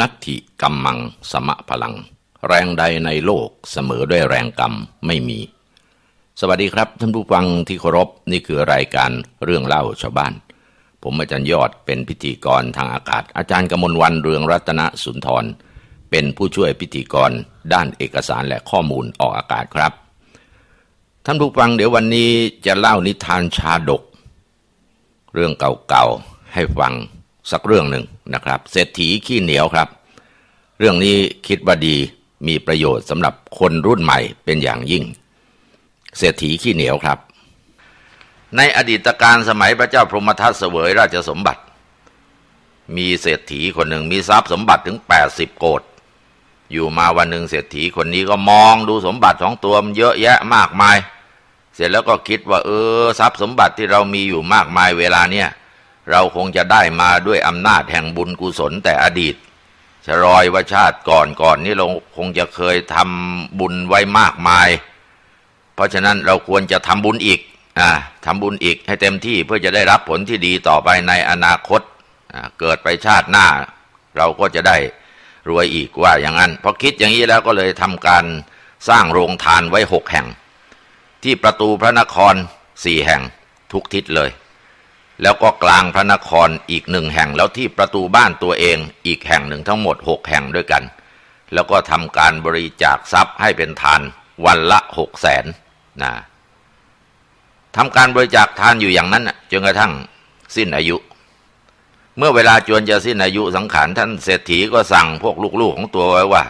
นัตถิกัมมังสมะพลัง แรงใดในโลกเสมอด้วยแรงกรรมไม่มี สวัสดีครับท่านผู้ฟังที่เคารพนี่คือรายการเรื่องเล่าชาวบ้าน ผมอาจารย์ยอดเป็นพิธีกรทางอากาศ อาจารย์กมลวันเรืองรัตนสุนทร เป็นผู้ช่วยพิธีกรด้านเอกสารและข้อมูลออกอากาศครับ ท่านผู้ฟังเดี๋ยววันนี้จะเล่านิทานชาดก เรื่องเก่าๆให้ฟังสักเรื่องหนึ่งนะครับ เศรษฐีขี้เหนียวครับ เรื่องนี้คิดว่าดีมีประโยชน์สำหรับคนรุ่นใหม่เป็นอย่างยิ่ง เศรษฐีขี้เหนียวครับ ในอดีตการสมัยพระเจ้าพรหมทัตเสวยราชสมบัติ มีเศรษฐีคนหนึ่งมีทรัพย์สมบัติถึง 80 โกดอยู่มาวันหนึ่งเศรษฐีคนนี้ก็มองดูสมบัติของตัวมันเยอะแยะมากมาย เสร็จแล้วก็คิดว่า เออทรัพย์สมบัติที่เรามีอยู่มากมายเวลาเนี้ยเราคงจะได้มาด้วยอำนาจแห่งบุญกุศลแต่อดีต ชรอยว่าชาติก่อนก่อนนี่เราคงจะเคยทำบุญไว้มากมาย เพราะฉะนั้นเราควรจะทำบุญอีกอ่าทำบุญอีกให้เต็มที่เพื่อจะได้รับผลที่ดีต่อไปในอนาคตเกิดไปชาติหน้า เราก็จะได้รวยอีกว่าอย่างนั้นพอคิดอย่างนี้แล้วก็เลยทำการสร้างโรงทานไว้หกแห่ง ที่ประตูพระนครสี่แห่งทุกทิศเลย แล้วก็กลางพระนครอีกหนึ่งแห่งแล้วที่ประตูบ้านตัวเองอีกแห่งหนึ่งทั้งหมดหกแห่งด้วยกัน แล้วก็ทำการบริจาคทรัพย์ให้เป็นทานวันละหกแสนนะทำการบริจาคทานอยู่อย่างนั้นจนกระทั่งสิ้นอายุ เมื่อเวลาจวนจะสิ้นอายุสังขารท่านเศรษฐีก็สั่งพวกลูกๆของตัวไว้ว่า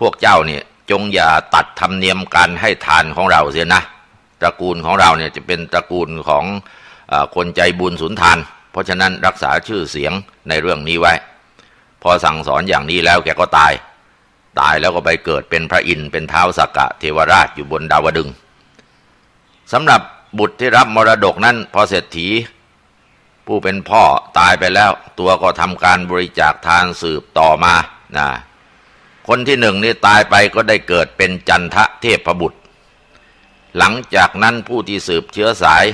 พวกเจ้าเนี่ยจงอย่าตัดธรรมเนียมการให้ทานของเราเสียนะ ตระกูลของเราเนี่ยจะเป็นตระกูลของ คนใจบุญสุนทาน เพราะฉะนั้นรักษาชื่อเสียงในเรื่องนี้ไว้ พอสั่งสอนอย่างนี้แล้วแกก็ตาย ตายแล้วก็ไปเกิดเป็นพระอินทร์เป็นเท้าสกกะเทวราชอยู่บนดาวดึงสำหรับบุตรที่รับมรดกนั้นพอเศรษฐี ผู้เป็นพ่อตายไปแล้ว ตัวก็ทำการบริจาคทานสืบต่อมานะคนที่หนึ่งนี่ตายไปก็ได้เกิดเป็นจันทะเทพบุตร หลังจากนั้นผู้ที่สืบเชื้อสาย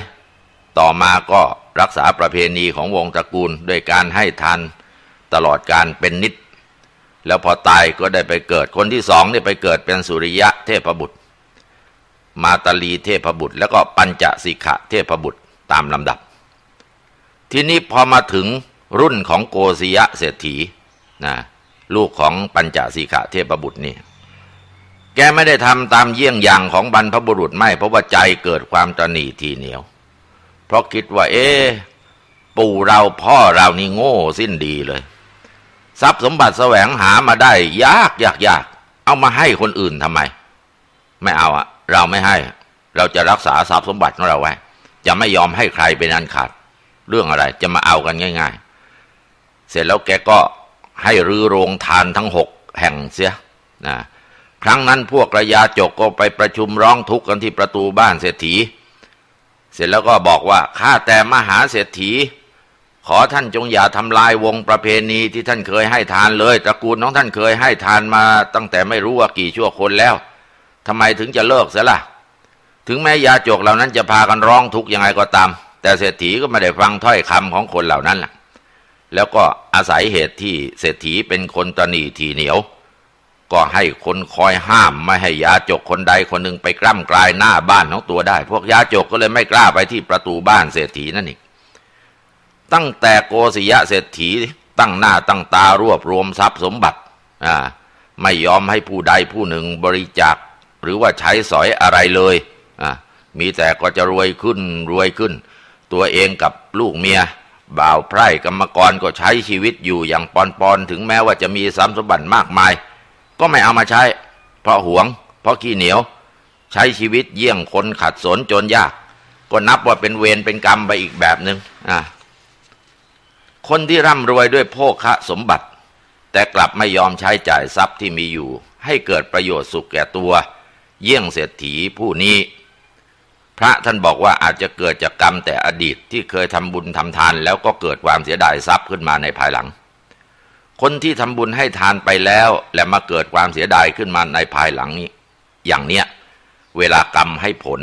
ต่อมาก็รักษาประเพณีของวงตระกูลด้วยการให้ทานตลอดการเป็นนิด แล้วพอตายก็ได้ไปเกิดคนที่สองนี่ไปเกิดเป็นสุริยะเทพบุตร มาตาลีเทพบุตร แล้วก็ปัญจสิกะเทพบุตรตามลำดับ ทีนี้พอมาถึงรุ่นของโกศยะเศรษฐีนะลูกของปัญจสีขะเทพบุตรนี่แกไม่ได้ทำตามเยี่ยงอย่างของบรรพบุรุษไม่เพราะว่าใจเกิดความตนีทีเหนียว เพราะคิดว่า เอ๊ปู่เราพ่อเรานี่โง่สิ้นดีเลย ทรัพย์สมบัติแสวงหามาได้ ยากยากยากเอามาให้คนอื่นทำไม ไม่เอาอะเราไม่ให้ เราจะรักษาทรัพย์สมบัติของเราไว้ จะไม่ยอมให้ใครเป็นอันขาด เรื่องอะไรจะมาเอากันง่าย ๆ เสร็จแล้วแกก็ให้รื้อโรงทานทั้งหกแห่งเสียนะครั้งนั้นพวกระยาจกก็ไปประชุมร้องทุกข์กันที่ประตูบ้านเศรษฐี เสร็จแล้วก็บอกว่าข้าแต่มหาเศรษฐี ขอท่านจงอย่าทำลายวงประเพณีที่ท่านเคยให้ทานเลยตระกูลของท่านเคยให้ทานมาตั้งแต่ไม่รู้ว่ากี่ชั่วคนแล้วทำไมถึงจะเลิกเสียล่ะ ถึงแม้ยาจกเหล่านั้นจะพากันร้องทุกข์ยังไงก็ตาม แต่เศรษฐีก็ไม่ได้ฟังถ้อยคำของคนเหล่านั้นล่ะแล้วก็อาศัยเหตุที่เศรษฐีเป็นคนตนีทีเหนียว ก็ให้คนคอยห้ามไม่ให้ยาจกคนใดคนหนึ่งไปกล้ำกลายหน้าบ้านของตัวได้ พวกยาจกก็เลยไม่กล้าไปที่ประตูบ้านเศรษฐีนั่นเองตั้งแต่โกศยะเศรษฐีตั้งหน้าตั้งตารวบรวมทรัพย์สมบัติอ่าไม่ยอมให้ผู้ใดผู้หนึ่งบริจาค หรือว่าใช้สอยอะไรเลยอ่ามีแต่ก็จะรวยขึ้นรวยขึ้น ตัวเองกับลูกเมียบ่าวไพร่กรรมกรก็ใช้ชีวิตอยู่อย่างปอนปอนถึงแม้ว่าจะมีทรัพย์สมบัติมากมาย ก็ไม่เอามาใช้ เพราะหวง เพราะขี้เหนียว ใช้ชีวิตเยี่ยงคนขัดสนจนยาก ก็นับว่าเป็นเวรเป็นกรรมไปอีกแบบหนึง่งอะคนที่ร่ำรวยด้วยโภคะสมบัติ แต่กลับไม่ยอมใช้จ่ายทรัพย์ที่มีอยู่ ให้เกิดประโยชน์สุขแก่ตัว เยี่ยงเศรษฐีผู้นี้ พระท่านบอกว่าอาจจะเกิดจากกรรมแต่อดีตที่เคยทำบุญทำทาน แล้วก็เกิดความเสียดายทรัพย์ขึ้นมาในภายหลัง คนที่ทำบุญให้ทานไปแล้ว และมาเกิดความเสียดายขึ้นมาในภายหลังนี้ อย่างเนี้ยเวลากรรมให้ผล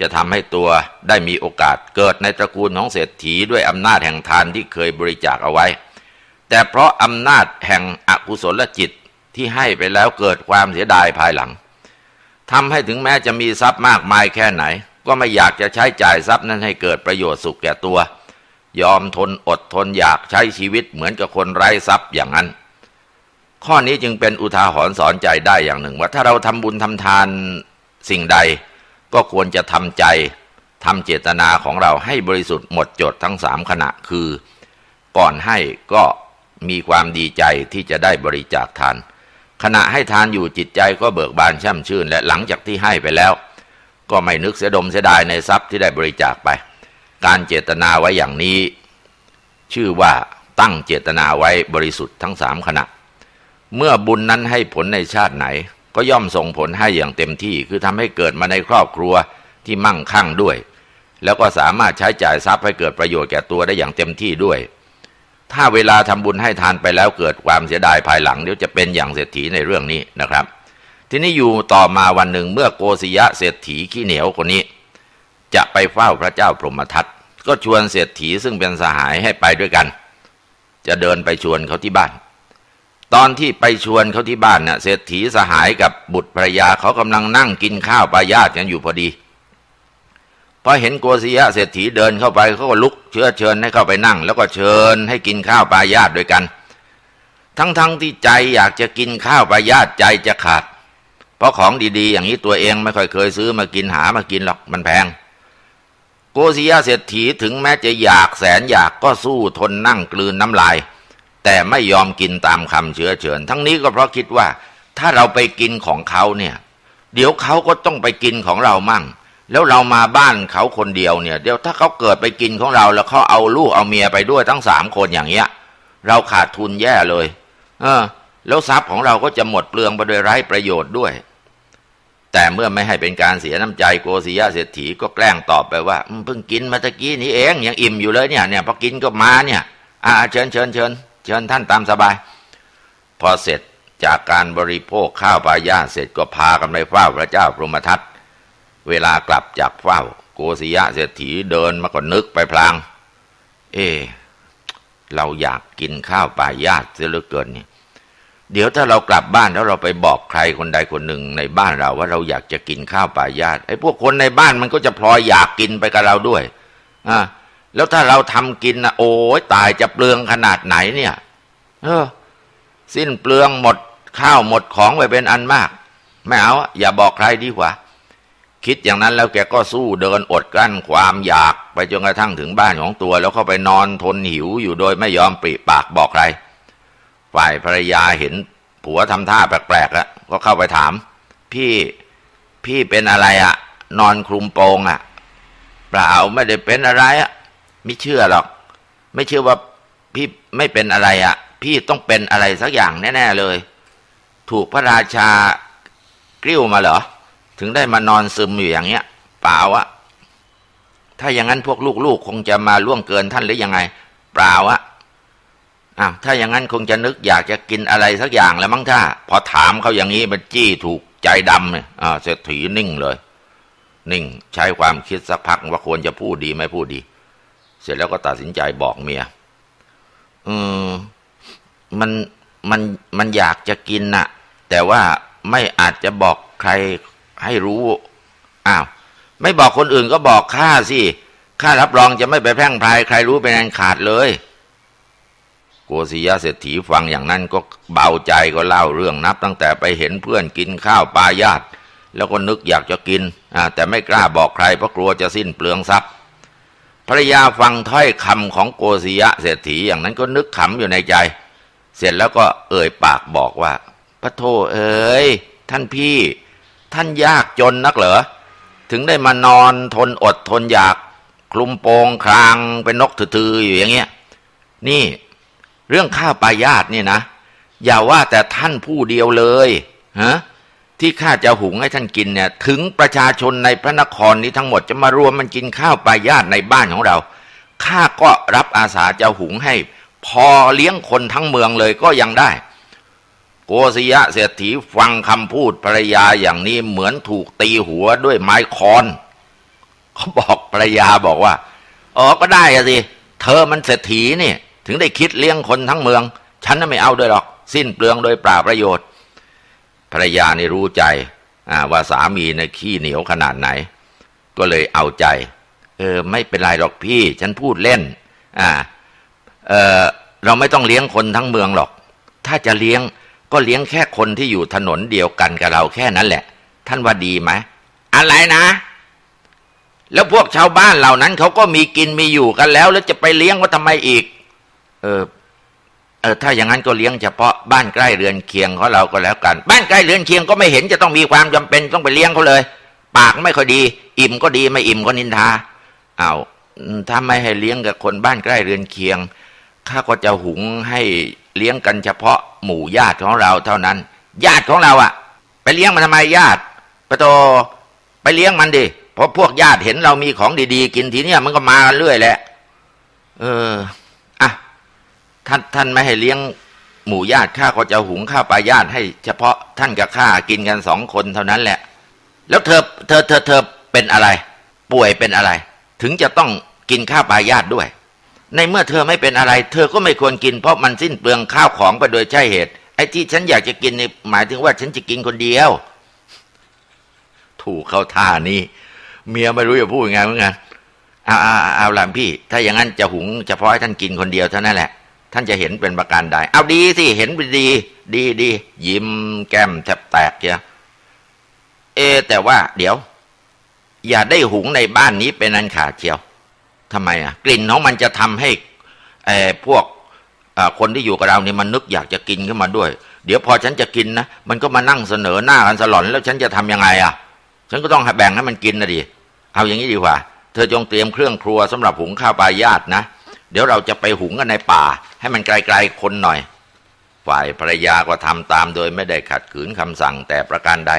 จะทำให้ตัวได้มีโอกาสเกิดในตระกูลของเศรษฐีด้วยอำนาจแห่งทานที่เคยบริจาคเอาไว้ แต่เพราะอำนาจแห่งอกุศลจิตที่ให้ไปแล้วเกิดความเสียดายภายหลังทำให้ถึงแม้จะมีทรัพย์มากมายแค่ไหน ก็ไม่อยากจะใช้จ่ายทรัพย์นั้นให้เกิดประโยชน์สุขแก่ตัว ยอมทนอดทนอยากใช้ชีวิตเหมือนกับคนไร้ทรัพย์อย่างนั้น ข้อนี้จึงเป็นอุทาหรณ์สอนใจได้อย่างหนึ่ง ว่าถ้าเราทำบุญทำทานสิ่งใด ก็ควรจะทำใจทำเจตนาของเราให้บริสุทธิ์หมดจดทั้งสามขณะคือ ก่อนให้ก็มีความดีใจที่จะได้บริจาคทาน ขณะให้ทานอยู่จิตใจก็เบิกบานช่ำชื่น และหลังจากที่ให้ไปแล้ว ก็ไม่นึกเสียดมเสียดายในทรัพย์ที่ได้บริจาคไป การเจตนาไว้อย่างนี้ ชื่อว่าตั้งเจตนาไว้บริสุทธิ์ทั้งสามขณะ เมื่อบุญนั้นให้ผลในชาติไหน ก็ย่อมส่งผลให้อย่างเต็มที่คือทำให้เกิดมาในครอบครัวที่มั่งคั่งด้วย แล้วก็สามารถใช้จ่ายทรัพย์ให้เกิดประโยชน์แก่ตัวได้อย่างเต็มที่ด้วย ถ้าเวลาทำบุญให้ทานไปแล้วเกิดความเสียดายภายหลังเดี๋ยวจะเป็นอย่างเศรษฐีในเรื่องนี้นะครับทีนี้อยู่ต่อมาวันหนึ่งเมื่อโกศยะเศรษฐีขี้เหนียวคนนี้ จะไปเฝ้าพระเจ้าพรหมทัต ก็ชวนเศรษฐีซึ่งเป็นสหายให้ไปด้วยกัน จะเดินไปชวนเขาที่บ้าน ตอนที่ไปชวนเขาที่บ้านเน่ะเศรษฐีสหายกับบุตรภรยาเขากำลังนั่งกินข้าวปลายาตกันอยู่พอดีพอเห็นโกศยะเศรษฐีเดินเข้าไปเขาก็ลุกเชื้อเชิญให้เข้าไปนั่ง แล้วก็เชิญให้กินข้าวปลายาตด้วยกัน ทั้งๆทที่ใจอยากจะกินข้าวปลายาตใจจะขาด เพราะของดีๆ อย่างนี้ตัวเองไม่ค่อยเคยซื้อมากินหามากินหรอกมันแพง โกศยะเศรษฐีถึงแม้จะอยากแสนอยากก็สู้ทนนั่งกลืนน้ำลาย แต่ไม่ยอมกินตามคำเชื้อเชิญ ทั้งนี้ก็เพราะคิดว่า ถ้าเราไปกินของเขาเนี่ย เดี๋ยวเขาก็ต้องไปกินของเรามั่ง แล้วเรามาบ้านเขาคนเดียวเนี่ย เดี๋ยวถ้าเขาเกิดไปกินของเรา แล้วเขาเอาลูกเอาเมียไปด้วยทั้งสามคนอย่างเงี้ย เราขาดทุนแย่เลย เออ แล้วทรัพย์ของเราก็จะหมดเปลืองไปโดยไร้ประโยชน์ด้วย แต่เมื่อไม่ให้เป็นการเสียน้ำใจโกศิยะเศรษฐีก็แกล้งตอบไปว่าเพิ่งกินมาตะกี้นี้เองยังอิ่มอยู่เลยเนี่ยเนี่ยพอกินก็มาเนี่ยอ่าเชิญเชิญเชิญเชิญท่านตามสบาย พอเสร็จจากการบริโภคข้าวปลายาเสร็จก็พากันไปเฝ้าพระเจ้าพรหมทัตเวลากลับจากเฝ้า โกศิยะเศรษฐีเดินมาก็นึกไปพลาง เอ เราอยากกินข้าวปลายาเสียเหลือเกินเนี่ย เดี๋ยวถ้าเรากลับบ้านแล้วเราไปบอกใครคนใดคนหนึ่งในบ้านเราว่าเราอยากจะกินข้าวปลายาตไอ้พวกคนในบ้านมันก็จะพลอยอยากกินไปกับเราด้วยอ่าแล้วถ้าเราทำกินนะโอ้ยตายจะเปลืองขนาดไหนเนี่ย เออ สิ้นเปลืองหมดข้าวหมดของไปเป็นอันมาก ไม่เอาอะอย่าบอกใครดีกว่า คิดอย่างนั้นแล้วแกก็สู้เดินอดกลั้นความอยากไปจนกระทั่งถึงบ้านของตัว แล้วเข้าไปนอนทนหิวอยู่โดยไม่ยอมปริปากบอกใคร ฝ่ายภรรยาเห็นผัวทำท่าแปลกๆแล้วก็เข้าไปถาม พี่พี่เป็นอะไรอะนอนคลุมโปงอะเปล่าไม่ได้เป็นอะไรอะไม่เชื่อหรอก ไม่เชื่อว่าพี่ไม่เป็นอะไรอะพี่ต้องเป็นอะไรสักอย่างแน่ๆเลย ถูกพระราชากริ้วมาเหรอ ถึงได้มานอนซึมอยู่อย่างเงี้ย เปล่าอะถ้าอย่างนั้นพวกลูกๆคงจะมาล่วงเกินท่านหรือยังไง เปล่าอะ อ้าวถ้าอย่างนั้นคงจะนึกอยากจะกินอะไรสักอย่างแล้วมั้งถ้าพอถามเขาอย่างนี้มันจี้ถูกใจดำเนี่ยอ่าเศรษฐีนิ่งเลย นิ่งใช้ความคิดสักพักว่าควรจะพูดดีไม่พูดดี เสร็จแล้วก็ตัดสินใจบอกเมียเออมันมันมันอยากจะกินน่ะ แต่ว่าไม่อาจจะบอกใครให้รู้อ้าวไม่บอกคนอื่นก็บอกข้าสิข้ารับรองจะไม่ไปแพร่งพรายใครรู้เป็นอันขาดเลย โกศิยะเศรษฐีฟังอย่างนั้นก็เบาใจก็เล่าเรื่องนับ ตั้งแต่ไปเห็นเพื่อนกินข้าวปลายาตแล้วก็นึกอยากจะกินแต่ไม่กล้าบอกใครเพราะกลัวจะสิ้นเปลืองทรัพย์ภรรยาฟังถ้อยคำของโกศิยะเศรษฐีอย่างนั้นก็นึกขำอยู่ในใจ เสร็จแล้วก็เอ่ยปากบอกว่าพระโทเอ๋ยท่านพี่ ท่านยากจนนักเหรอถึงได้มานอนทนอดทนอยาก คลุมโปงครางเป็นนกถือๆอยู่อย่างเงี้ย นี่ เรื่องข้าปลายาตเนี่ยนะ อย่าว่าแต่ท่านผู้เดียวเลยฮะที่ข้าจะหุงให้ท่านกินเนี่ย ถึงประชาชนในพระนครนี้ทั้งหมดจะมารวมมันกินข้าวปลายาตในบ้านของเราข้าก็รับอาสาจะหุงให้ พอเลี้ยงคนทั้งเมืองเลยก็ยังได้ โกศยะเศรษฐีฟังคำพูดภรรยาอย่างนี้เหมือนถูกตีหัวด้วยไม้คอนเขาบอกภรรยาบอกว่า อ๋อก็ได้อะสิ เธอมันเศรษฐีนี่ ถึงได้คิดเลี้ยงคนทั้งเมือง ฉันน่ะไม่เอาด้วยหรอก สิ้นเปลืองโดยปล่าประโยชน์ ภรรยานี่รู้ใจว่าสามีในขี้เหนียวขนาดไหน ก็เลยเอาใจ เออ ไม่เป็นไรหรอกพี่ ฉันพูดเล่น อ่า เออเราไม่ต้องเลี้ยงคนทั้งเมืองหรอก ถ้าจะเลี้ยงก็เลี้ยงแค่คนที่อยู่ถนนเดียวกันกับเราแค่นั้นแหละ ท่านว่าดีไหมอะไรนะ แล้วพวกชาวบ้านเหล่านั้นเขาก็มีกินมีอยู่กันแล้ว แล้วจะไปเลี้ยงว่าทำไมอีก เออเออถ้าอย่างนั้นก็เลี้ยงเฉพาะบ้านใกล้เรือนเคียงของเราก็แล้วกัน บ้านใกล้เรือนเคียงก็ไม่เห็นจะต้องมีความจำเป็นต้องไปเลี้ยงเขาเลย ปากไม่ค่อยดี อิ่มก็ดีไม่อิ่มก็นินทาเอาถ้าไม่ให้เลี้ยงกับคนบ้านใกล้เรือนเคียงข้าก็จะหุงให้เลี้ยงกันเฉพาะหมู่ญาติของเราเท่านั้น ญาติของเราอะไปเลี้ยงมันทำไมญาติปะโตไปเลี้ยงมันดิเพราะพวกญาติเห็นเรามีของดีๆ กินทีเนี้ยมันก็มาเรื่อยแหละ เออ ท่านท่านไม่ให้เลี้ยงหมู่ญาติข้าก็จะหุงข้าวปลาญาติให้ เฉพาะท่านกับข้ากินกันสองคนเท่านั้นแหละ แล้วเธอเธอเธอเธอเป็นอะไร ป่วยเป็นอะไร ถึงจะต้องกินข้าวปลาญาติด้วย ในเมื่อเธอไม่เป็นอะไร เธอก็ไม่ควรกินเพราะมันสิ้นเปลืองข้าวของไปโดยใช่เหตุ ไอ้ที่ฉันอยากจะกินนี่หมายถึงว่าฉันจะกินคนเดียว ถูกเข้าท่านี้ เมียไม่รู้จะพูดยังไงเหมือนกันเอาเอาเอาละพี่ ถ้าอย่างนั้นจะหุงเฉพาะให้ท่านกินคนเดียวเท่านั้นแหละ ท่านจะเห็นเป็นประการใด เอาดีสิ เห็นดี ดีดี ยิ้มแก้มแทบแตกเชียเอ แต่ว่า เดี๋ยว อย่าได้หุงในบ้านนี้เป็นอันขาดเชียวทำไมอะ กลิ่นของมันจะทำให้ไอ้พวกคนที่อยู่กับเราเนี่ยมันนึกอยากจะกินขึ้นมาด้วย เดี๋ยวพอฉันจะกินนะ มันก็มานั่งเสนอหน้ากันสลอน แล้วฉันจะทํำยังไงอะ ฉันก็ต้องแบ่งให้มันกินนะดิ เอาอย่างนี้ดีกว่า เธอจงเตรียมเครื่องครัวสำหรับหุงข้าวปลาญาตนะ เดี๋ยวเราจะไปหุงกันในป่า ให้มันไกลๆคนหน่อย ฝ่ายภรรยาก็ทำตามโดยไม่ได้ขัดขืนคำสั่งแต่ประการใด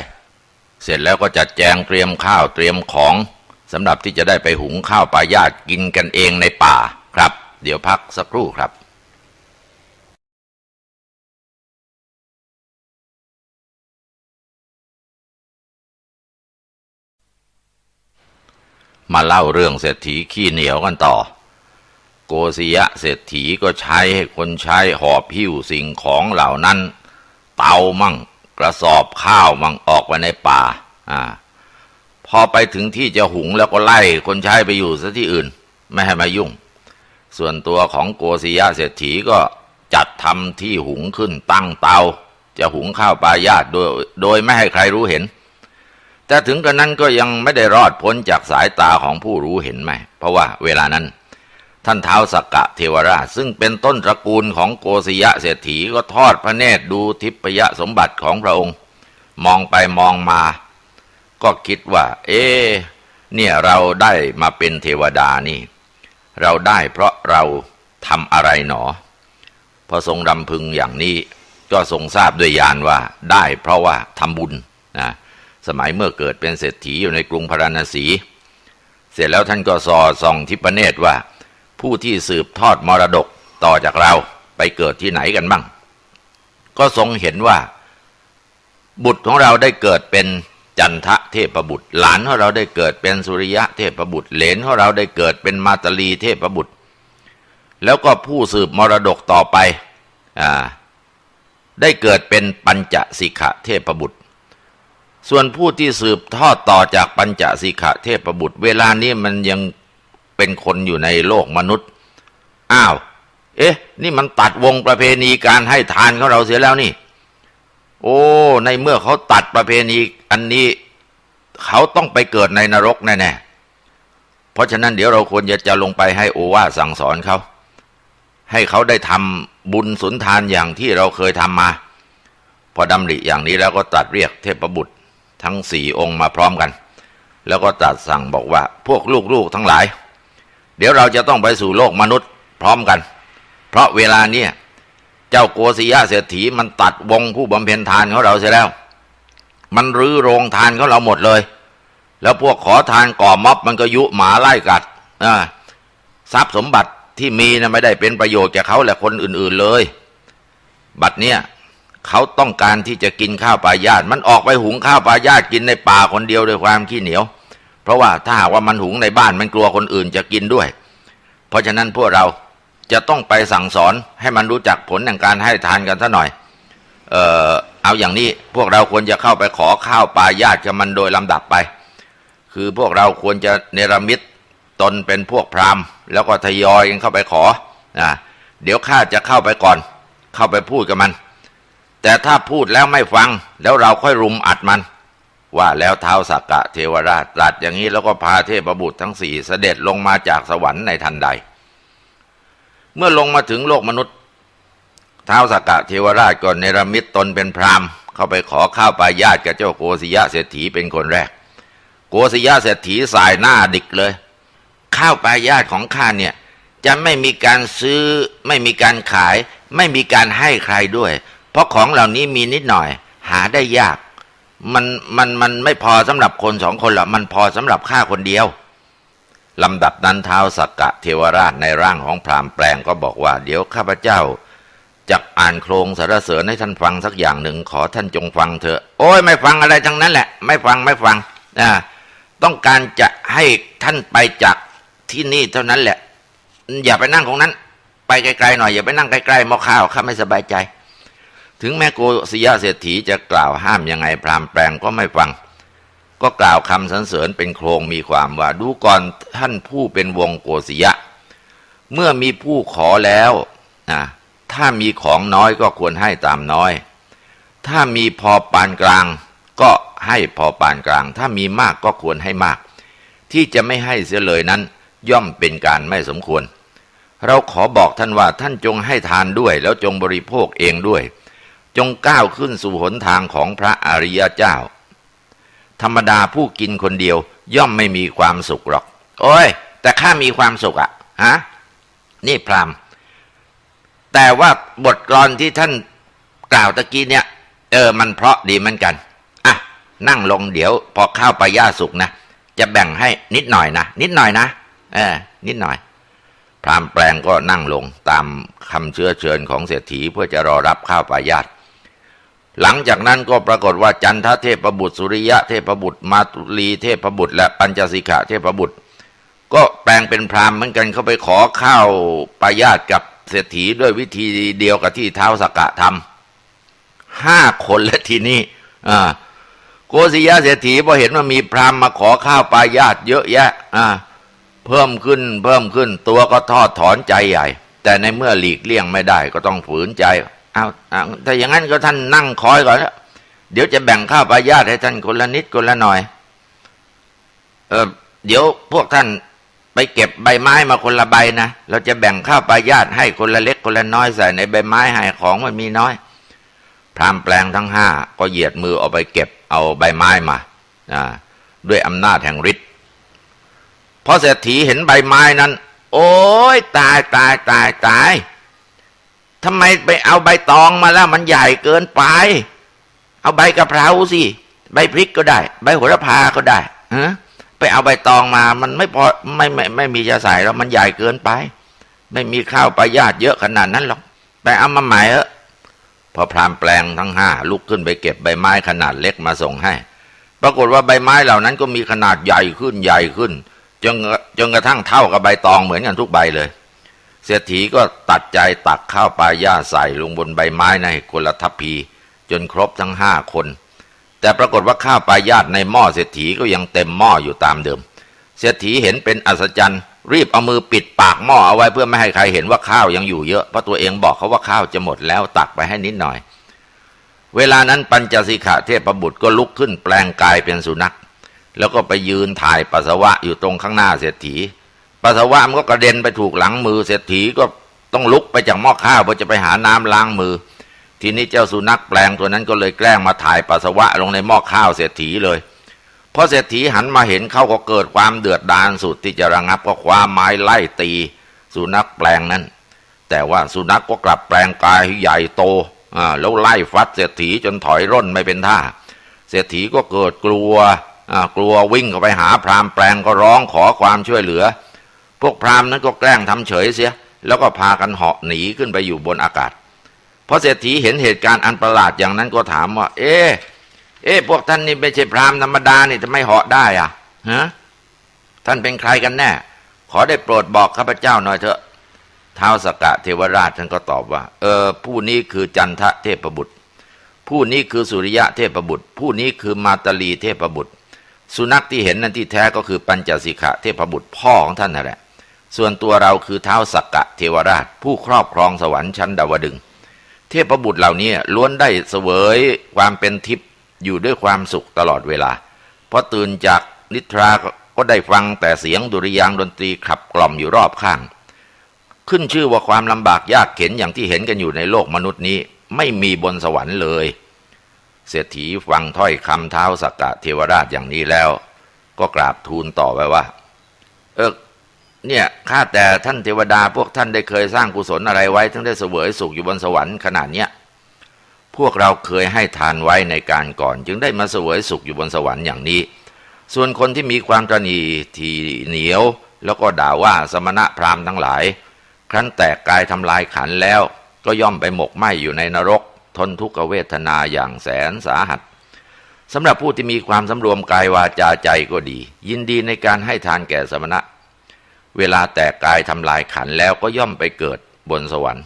เสร็จแล้วก็จัดแจงเตรียมข้าวเตรียมของสำหรับที่จะได้ไปหุงข้าวปลายาติกินกันเองในป่าครับ เดี๋ยวพักสักครู่ครับมาเล่าเรื่องเศรษฐีขี้เหนียวกันต่อ โกศยะเศรษฐีก็ใช้ให้คนใช้หอบหิ้วสิ่งของเหล่านั้น เตามั่งกระสอบข้าวมั่งออกไปในป่าอ่าพอไปถึงที่จะหุงแล้วก็ไล่คนใช้ไปอยู่ซะที่อื่น ไม่ให้มายุ่ง ส่วนตัวของโกศยะเศรษฐีก็จัดทำที่หุงขึ้นตั้งเตา จะหุงข้าวปลายาตโดยโดยไม่ให้ใครรู้เห็น แต่ถึงกระนั้นก็ยังไม่ได้รอดพ้นจากสายตาของผู้รู้เห็นไหม เพราะว่าเวลานั้น ท่านเท้าสกกะเทวราช ซึ่งเป็นต้นตระกูลของโกศยะเศรษฐีก็ทอดพระเนตรดูทิพยสมบัติของพระองค์ มองไปมองมา ก็คิดว่า เอ๊เนี่ยเราได้มาเป็นเทวดานี่ เราได้เพราะเราทำอะไรหนอ พอทรงรำพึงอย่างนี้ ก็ทรงทราบด้วยญาณว่าได้เพราะว่าทำบุญนะสมัยเมื่อเกิดเป็นเศรษฐีอยู่ในกรุงพาราณสี เสร็จแล้วท่านก็สอส่องทิพเนตรว่า ผู้ที่สืบทอดมรดกต่อจากเราไปเกิดที่ไหนกันบ้าง ก็ทรงเห็นว่า บุตรของเราได้เกิดเป็นจันทะเทพบุตร หลานของเราได้เกิดเป็นสุริยะเทพบุตร เหลนของเราได้เกิดเป็นมาตลีเทพบุตร แล้วก็ผู้สืบมรดกต่อไปอ่าได้เกิดเป็นปัญจสิกะเทพบุตร ส่วนผู้ที่สืบทอดต่อจากปัญจสิกะเทพบุตร เวลานี้มันยัง เป็นคนอยู่ในโลกมนุษย์ อ้าว เอ๊ะ นี่มันตัดวงประเพณีการให้ทานของเราเสียแล้วนี่ โอ้ ในเมื่อเขาตัดประเพณีอันนี้ เขาต้องไปเกิดในนรกแน่ๆ เพราะฉะนั้นเดี๋ยวเราควรจะจะลงไปให้โอวาสั่งสอนเขาให้เขาได้ทำบุญสุนทานอย่างที่เราเคยทำมา พอดำริอย่างนี้แล้วก็ตัดเรียกเทพบุตรทั้งสี่องค์มาพร้อมกัน แล้วก็ตัดสั่งบอกว่าพวกลูกๆทั้งหลาย เดี๋ยวเราจะต้องไปสู่โลกมนุษย์พร้อมกัน เพราะเวลาเนี้ยเจ้าโกศิยะเศรษฐีมันตัดวงผู้บำเพ็ญทานของเราเสียแล้ว มันรื้อโรงทานของเราหมดเลย แล้วพวกขอทานก่อม็อบมันก็ยุหมาไล่กัดทรัพย์สมบัติที่มีนะไม่ได้เป็นประโยชน์แก่เขาและคนอื่น ๆเลย บัดเนี้ยเขาต้องการที่จะกินข้าวปลายาตมันออกไปหุงข้าวปลายาตกินในป่าคนเดียวด้วยความขี้เหนียว เพราะว่าถ้าหากว่ามันหุงในบ้านมันกลัวคนอื่นจะกินด้วย เพราะฉะนั้นพวกเราจะต้องไปสั่งสอนให้มันรู้จักผลแห่งการให้ทานกันซะหน่อย เออเอาอย่างนี้พวกเราควรจะเข้าไปขอข้าวปลายาติกับมันโดยลำดับไป คือพวกเราควรจะเนรมิตตนเป็นพวกพราหมณ์ แล้วก็ทยอยกันเข้าไปขอนะเดี๋ยวข้าจะเข้าไปก่อน เข้าไปพูดกับมัน แต่ถ้าพูดแล้วไม่ฟังแล้วเราค่อยรุมอัดมัน ว่าแล้วเท้าสักกะเทวราชตรัสอย่างนี้แล้วก็พาเทพบุตรทั้งสี่เสด็จลงมาจากสวรรค์ในทันใด เมื่อลงมาถึงโลกมนุษย์ เท้าสักกะเทวราชก็เนรมิตตนเป็นพราหมณ์เข้าไปขอข้าวปลายาตกับเจ้าโกศยะเศรษฐีเป็นคนแรก โกศยะเศรษฐีสายหน้าดิกเลย ข้าวปลายาตของข้าเนี่ยจะไม่มีการซื้อไม่มีการขาย ไม่มีการให้ใครด้วย เพราะของเหล่านี้มีนิดหน่อย หาได้ยาก มันมันมันไม่พอสำหรับคนสองคนหรอกมันพอสำหรับข้าคนเดียวลำดับนั้นเท้าวสักกะเทวราชในร่างของพรามแปลงก็บอกว่า เดี๋ยวข้าพเจ้าจักอ่านโครงสรรเสริญให้ท่านฟังสักอย่างหนึ่งขอท่านจงฟังเถอะ โอ้ยไม่ฟังอะไรทั้งนั้นแหละ ไม่ฟังไม่ฟังนะต้องการจะให้ท่านไปจากที่นี่เท่านั้นแหละ อย่าไปนั่งของนั้น ไปไกลๆหน่อยอย่าไปนั่งใกล้ๆมอข้าวข้าไม่สบายใจ ถึงแม้โกศยะเศรษฐีจะกล่าวห้ามยังไงพราหมณ์แปลงก็ไม่ฟัง ก็กล่าวคำสรรเสริญเป็นโครงมีความว่าดูก่อนท่านผู้เป็นวงโกศยะ เมื่อมีผู้ขอแล้วนะถ้ามีของน้อยก็ควรให้ตามน้อย ถ้ามีพอปานกลาง ก็ให้พอปานกลาง ถ้ามีมากก็ควรให้มาก ที่จะไม่ให้เสียเลยนั้น ย่อมเป็นการไม่สมควร เราขอบอกท่านว่าท่านจงให้ทานด้วย แล้วจงบริโภคเองด้วย จงก้าวขึ้นสู่หนทางของพระอริยเจ้า ธรรมดาผู้กินคนเดียวย่อมไม่มีความสุขหรอก โอ้ย แต่ข้ามีความสุขอะฮะนี่พรามแต่ว่าบทกลอนที่ท่านกล่าวตะกี้เนี่ย เออมันเพราะดีเหมือนกันอะนั่งลงเดี๋ยว พอข้าวปลาย่าสุกนะจะแบ่งให้นิดหน่อยนะนิดหน่อยนะเออนิดหน่อยพรามแปลงก็นั่งลงตามคำเชื้อเชิญของเศรษฐีเพื่อจะรอรับข้าวปลายาต หลังจากนั้นก็ปรากฏว่าจันทเทพบุตรสุริยะเทพบุตร มาตุลีเทพบุตร และปัญจสิกะเทพบุตร ก็แปลงเป็นพรามเหมือนกันเข้าไปขอข้าวปลายาตกับเศรษฐีด้วยวิธีเดียวกับที่เท้าสกกะทำห้าคนและทีนี้อ่าโกศิยะเศรษฐีพอเห็นว่ามีพรามมาขอข้าวปลายาตเยอะแยะ อ่า เพิ่มขึ้นเพิ่มขึ้นตัวก็ทอดถอนใจใหญ่ แต่ในเมื่อหลีกเลี่ยงไม่ได้ก็ต้องฝืนใจ เอาเอาถ้าอย่างนั้นก็ท่านนั่งคอยก่อนแล้วเดี๋ยวจะแบ่งข้าวปลายาตให้ท่านคนละนิดคนละหน่อย เออเดี๋ยวพวกท่านไปเก็บใบไม้มาคนละใบนะ เราจะแบ่งข้าวปลายาตให้คนละเล็กคนละน้อยใส่ในใบไม้ให้ของมันมีน้อย พรามแปลงทั้งห้าก็เหยียดมือเอาไปเก็บเอาใบไม้มาอ่าด้วยอำนาจแห่งฤทธิ์พอเศรษฐีเห็นใบไม้นั้น โอ้ยตายตายตายตาย ทำไมไปเอาใบตองมาแล้วมันใหญ่เกินไป เอาใบกะเพราสิ ใบพริกก็ได้ ใบโหระพาก็ได้ฮะไปเอาใบตองมา มันไม่พอไม่ไม่ไม่มีจะใส่แล้วมันใหญ่เกินไป ไม่มีข้าวปลายาตเยอะขนาดนั้นหรอก ไปเอามาใหม่เถอะพอพรามแปลงทั้งห้าลุกขึ้นไปเก็บใบไม้ขนาดเล็กมาส่งให้ ปรากฏว่าใบไม้เหล่านั้นก็มีขนาดใหญ่ขึ้นใหญ่ขึ้นจนจนกระทั่งเท่ากับใบตองเหมือนกันทุกใบเลย เศรษฐีก็ตัดใจตักข้าวปลายาใส่ลงบนใบไม้ในคนละทัพพี จนครบทั้งห้าคน แต่ปรากฏว่าข้าวปลายาตในหม้อเศรษฐีก็ยังเต็มหม้ออยู่ตามเดิม เศรษฐีเห็นเป็นอัศจรรย์ รีบเอามือปิดปากหม้อเอาไว้เพื่อไม่ให้ใครเห็นว่าข้าวยังอยู่เยอะเพราะตัวเองบอกเขาว่าข้าวจะหมดแล้วตักไปให้นิดหน่อย เวลานั้นปัญจสิกะเทพบุตรก็ลุกขึ้นแปลงกายเป็นสุนัข แล้วก็ไปยืนถ่ายปัสสาวะอยู่ตรงข้างหน้าเศรษฐี ปัสสาวะมันก็กระเด็นไปถูกหลังมือเศรษฐีก็ต้องลุกไปจากหม้อข้าวเพื่อจะไปหาน้ำล้างมือ ทีนี้เจ้าสุนัขแปลงตัวนั้นก็เลยแกล้งมาถ่ายปัสสาวะลงในหม้อข้าวเศรษฐีเลยพอเศรษฐีหันมาเห็นเขาก็เกิดความเดือดดาลสุดที่จะระงับก็คว้าไม้ไล่ตี สุนัขแปลงนั้น แต่ว่าสุนัขก็กลับแปลงกายใหญ่โตอ่าแล้วไล่ฟัดเศรษฐีจนถอยร่นไม่เป็นท่า เศรษฐีก็เกิดกลัวอ่ากลัววิ่งเข้าไปหาพราหมณ์แปลงก็ร้องขอความช่วยเหลือ พวกพราหมณ์นั้นก็แกล้งทำเฉยเสีย แล้วก็พากันเหาะหนีขึ้นไปอยู่บนอากาศพอเศรษฐีเห็นเหตุการณ์อันประหลาดอย่างนั้นก็ถามว่า เอ๊เอ๊พวกท่านนี่ไม่ใช่พราหมณ์ธรรมดานี่จะไม่เหาะได้อะฮะท่านเป็นใครกันแน่ ขอได้โปรดบอกข้าพเจ้าหน่อยเถอะท้าวสกกะเทวราชท่านก็ตอบว่า เออผู้นี้คือจันทะเทพบุตร ผู้นี้คือสุริยะเทพบุตร ผู้นี้คือมาตาลีเทพบุตร สุนัขที่เห็นนั่นที่แท้ก็คือปัญจสิกะเทพบุตรพ่อของท่านนั่นแหละ ส่วนตัวเราคือเท้าสักกะเทวราช ผู้ครอบครองสวรรค์ชั้นดาวดึง เทพบุตรเหล่านี้ล้วนได้เสวยความเป็นทิพย์อยู่ด้วยความสุขตลอดเวลาพอตื่นจากนิทราก็ได้ฟังแต่เสียงดุริยางดนตรีขับกล่อมอยู่รอบข้าง ขึ้นชื่อว่าความลำบากยากเข็นอย่างที่เห็นกันอยู่ในโลกมนุษย์นี้ ไม่มีบนสวรรค์เลย เศรษฐีฟังถ้อยคำเท้าสักกะเทวราชอย่างนี้แล้ว ก็กราบทูลต่อไปว่า เออ เนี่ยข้าแต่ท่านเทวดาพวกท่านได้เคยสร้างกุศลอะไรไว้ ทั้งได้เสวยสุขอยู่บนสวรรค์ขนาดเนี้ยพวกเราเคยให้ทานไว้ในการก่อน จึงได้มาเสวยสุขอยู่บนสวรรค์อย่างนี้ ส่วนคนที่มีความตรนีทีเหนียว แล้วก็ด่าว่าสมณะพราหมณ์ทั้งหลาย ครั้นแตกกายทำลายขันแล้ว ก็ย่อมไปหมกไหมอยู่ในนรก ทนทุกขเวทนาอย่างแสนสาหัสสำหรับผู้ที่มีความสำรวมกายวาจาใจก็ดี ยินดีในการให้ทานแก่สมณะ เวลาแตกกายทำลายขันแล้วก็ย่อมไปเกิดบนสวรรค์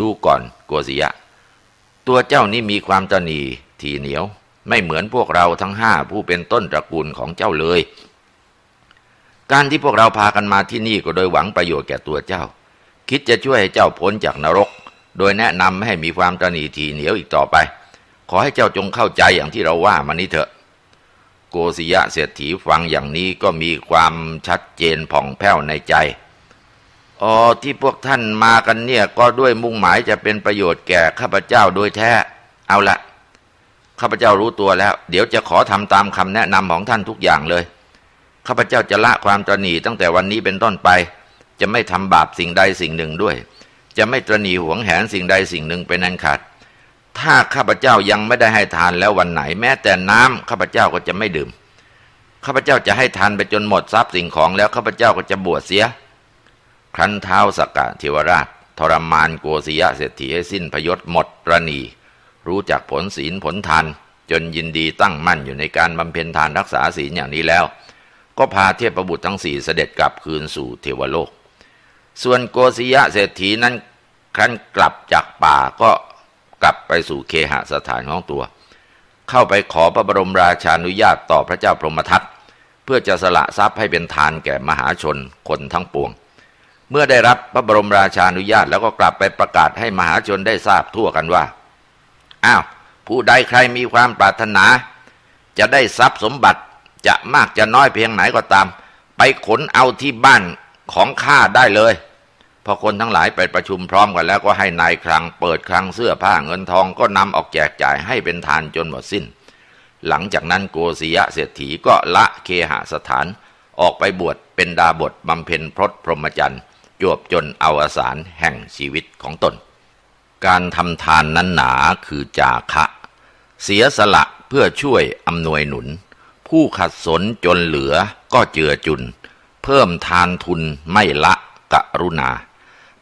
ดูก่อนโกศิยะ ตัวเจ้านี่มีความตนีทีเหนียว ไม่เหมือนพวกเราทั้งห้าผู้เป็นต้นตระกูลของเจ้าเลย การที่พวกเราพากันมาที่นี่ก็โดยหวังประโยชน์แก่ตัวเจ้า คิดจะช่วยให้เจ้าพ้นจากนรก โดยแนะนำให้มีความตนีทีเหนียวอีกต่อไป ขอให้เจ้าจงเข้าใจอย่างที่เราว่ามานี้เถอะ โกศิยะเศรษฐีฟังอย่างนี้ก็มีความชัดเจนผ่องแผ้วในใจอ๋อที่พวกท่านมากันเนี่ยก็ด้วยมุ่งหมายจะเป็นประโยชน์แก่ข้าพเจ้าโดยแท้ เอาละข้าพเจ้ารู้ตัวแล้ว เดี๋ยวจะขอทำตามคำแนะนำของท่านทุกอย่างเลย ข้าพเจ้าจะละความตรนีตั้งแต่วันนี้เป็นต้นไป จะไม่ทำบาปสิ่งใดสิ่งหนึ่งด้วย จะไม่ตระหนี่หวงแหนสิ่งใดสิ่งหนึ่งเป็นอันขาด ถ้าข้าพเจ้ายังไม่ได้ให้ทานแล้ววันไหน แม้แต่น้ำข้าพเจ้าก็จะไม่ดื่มข้าพเจ้าจะให้ทานไปจนหมดทรัพย์สิ่งของแล้วข้าพเจ้าก็จะบวชเสีย ครั้นเท้าสกกะเทวราช ทรมานโกศิยะเศรษฐีให้สิ้นพยศหมดประนีรู้จักผลศีลผลทาน จนยินดีตั้งมั่นอยู่ในการบำเพ็ญทานรักษาศีลอย่างนี้แล้ว ก็พาเทพบุตรทั้งสี่เสด็จกลับคืนสู่เทวโลก ส่วนโกศิยะเศรษฐีนั้นครั้นกลับจากป่าก็ กลับไปสู่เคหสถานของตัว เข้าไปขอพระบรมราชานุญาตต่อพระเจ้าพรหมทัตเพื่อจะสละทรัพย์ให้เป็นทานแก่มหาชนคนทั้งปวง เมื่อได้รับพระบรมราชานุญาตแล้วก็กลับไปประกาศให้มหาชนได้ทราบทั่วกันว่าอ้าวผู้ใดใครมีความปรารถนา จะได้ทรัพย์สมบัติจะมากจะน้อยเพียงไหนก็ตาม ไปขนเอาที่บ้านของข้าได้เลย พอคนทั้งหลายไปประชุมพร้อมกันแล้วก็ให้นายคลังเปิดคลังเสื้อผ้าเงินทองก็นำออกแจกจ่ายให้เป็นทานจนหมดสิ้น หลังจากนั้นโกศิยะเศรษฐีก็ละเคหสถาน ออกไปบวชเป็นดาบทบำเพ็ญพรตพรหมจรรย์จวบจนอวสานแห่งชีวิตของตน การทำทานนั้นหนาคือจาคะ เสียสละเพื่อช่วยอำนวยหนุน ผู้ขัดสนจนเหลือก็เจือจุน เพิ่มทานทุนไม่ละกรุณา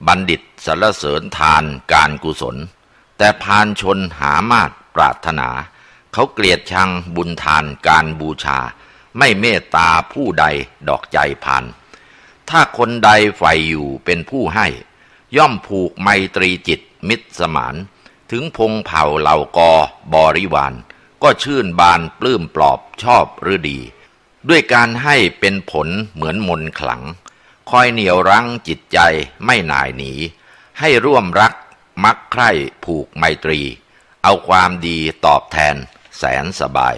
บัณฑิตสรรเสริญทานการกุศล แต่พานชนหามาตรปรารถนา เขาเกลียดชังบุญทานการบูชา ไม่เมตตาผู้ใดดอกใจพาน ถ้าคนใดใฝ่อยู่เป็นผู้ให้ ย่อมผูกไมตรีจิตมิตรสมาน ถึงพงเผ่าเหล่ากอบริวารก็ชื่นบานปลื้มปลอบชอบหรือดี ด้วยการให้เป็นผลเหมือนมนขลัง คอยเหนี่ยวรั้งจิตใจไม่น่ายหนี ให้ร่วมรักมักใคร่ผูกไมตรี เอาความดีตอบแทนแสนสบาย